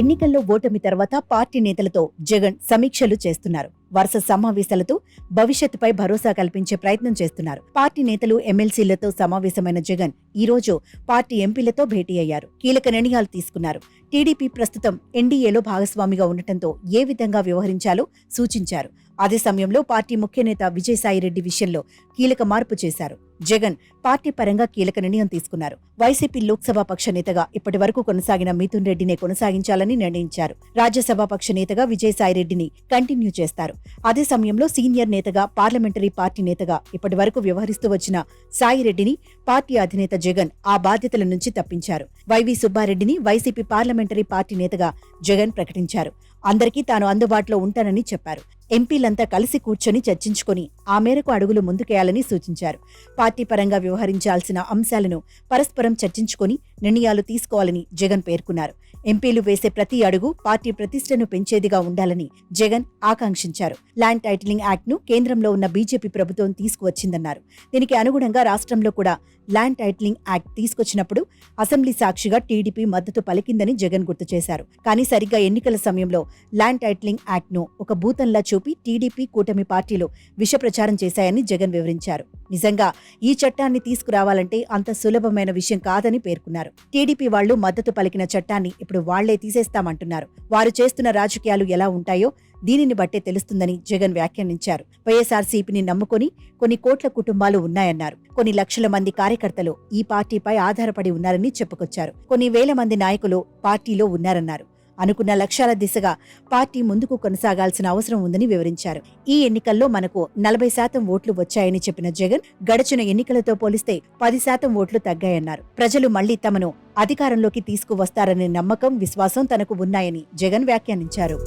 ఎన్నికల్లో ఓటమి తర్వాత పార్టీ నేతలతో జగన్ సమీక్షలు చేస్తున్నారు. వరుస సమావేశాలతో భవిష్యత్తుపై భరోసా కల్పించే ప్రయత్నం చేస్తున్నారు. పార్టీ నేతలు ఎమ్మెల్సీలతో సమావేశమైన జగన్ ఈ రోజు పార్టీ ఎంపీలతో భేటీ అయ్యారు. కీలక నిర్ణయాలు తీసుకున్నారు. టీడీపీ ప్రస్తుతం ఎన్డీఏలో భాగస్వామిగా ఉండటంతో ఏ విధంగా వ్యవహరించాలో సూచించారు. అదే సమయంలో పార్టీ ముఖ్య నేత విజయసాయిరెడ్డి విషయంలో కీలక మార్పు చేశారు. జగన్ పార్టీ పరంగా కీలక నిర్ణయం తీసుకున్నారు. వైసీపీ లోక్సభ పక్ష నేతగా ఇప్పటి వరకు కొనసాగిన మిథున్ రెడ్డినే కొనసాగించాలని నిర్ణయించారు. రాజ్యసభ పక్ష నేతగా విజయసాయిరెడ్డిని కంటిన్యూ చేస్తారు. అదే సమయంలో సీనియర్ నేతగా పార్లమెంటరీ పార్టీ నేతగా ఇప్పటి వరకు వ్యవహరిస్తూ వచ్చిన సాయిరెడ్డిని పార్టీ అధినేత జగన్ ఆ బాధ్యతల నుంచి తప్పించారు. వైవి సుబ్బారెడ్డిని వైసీపీ పార్లమెంటరీ పార్టీ నేతగా జగన్ ప్రకటించారు. అందరికీ తాను అందుబాటులో ఉంటానని చెప్పారు. ఎంపీలంతా కలిసి కూర్చొని చర్చించుకొని ఆ మేరకు అడుగులు ముందుకేయాలని సూచించారు. పార్టీ పరంగా వ్యవహరించాల్సిన అంశాలను పరస్పరం చర్చించుకొని నిర్ణయాలు తీసుకోవాలని జగన్ పేర్కొన్నారు. ఎంపీలు వేసే ప్రతి అడుగు పార్టీ ప్రతిష్టను పెంచేదిగా ఉండాలని జగన్ ఆకాంక్షించారు. ల్యాండ్ టైటిలింగ్ యాక్ట్ను కేంద్రంలో ఉన్న బీజేపీ ప్రభుత్వం తీసుకువచ్చిందన్నారు. దీనికి అనుగుణంగా రాష్ట్రంలో కూడా ల్యాండ్ టైటిలింగ్ యాక్ట్ తీసుకొచ్చినప్పుడు అసెంబ్లీ సాక్షిగా టీడీపీ మద్దతు పలికిందని జగన్ గుర్తు చేశారు. కానీ సరిగ్గా ఎన్నికల సమయంలో ల్యాండ్ టైటిలింగ్ యాక్ట్ను ఒక భూతంలా చూపి టీడీపీ కూటమి పార్టీలు విష ప్రచారం చేశాయని జగన్ వివరించారు. నిజంగా ఈ చట్టాన్ని తీసుకురావాలంటే అంత సులభమైన విషయం కాదని పేర్కొన్నారు. టీడీపీ వాళ్ళు మద్దతు పలికిన చట్టాన్ని ఇప్పుడు వాళ్ళే తీసేస్తామంటున్నారు. వారు చేస్తున్న రాజకీయాలు ఎలా ఉంటాయో దీనిని బట్టే తెలుస్తుందని జగన్ వ్యాఖ్యానించారు. వైఎస్ఆర్సీపీని నమ్ముకొని కొన్ని కోట్ల కుటుంబాలు ఉన్నాయన్నారు. కొన్ని లక్షల మంది కార్యకర్తలు ఈ పార్టీపై ఆధారపడి ఉన్నారని చెప్పుకొచ్చారు. కొన్ని వేల మంది నాయకులు పార్టీలో ఉన్నారన్నారు. అనుకున్న లక్ష్యాల దిశగా పార్టీ ముందుకు కొనసాగాల్సిన అవసరం ఉందని వివరించారు. ఈ ఎన్నికల్లో మనకు నలభై శాతం ఓట్లు వచ్చాయని చెప్పిన జగన్ గడిచిన ఎన్నికలతో పోలిస్తే పది శాతం ఓట్లు తగ్గాయన్నారు. ప్రజలు మళ్ళీ తమను అధికారంలోకి తీసుకువస్తారనే నమ్మకం విశ్వాసం తనకు ఉన్నాయని జగన్ వ్యాఖ్యానించారు.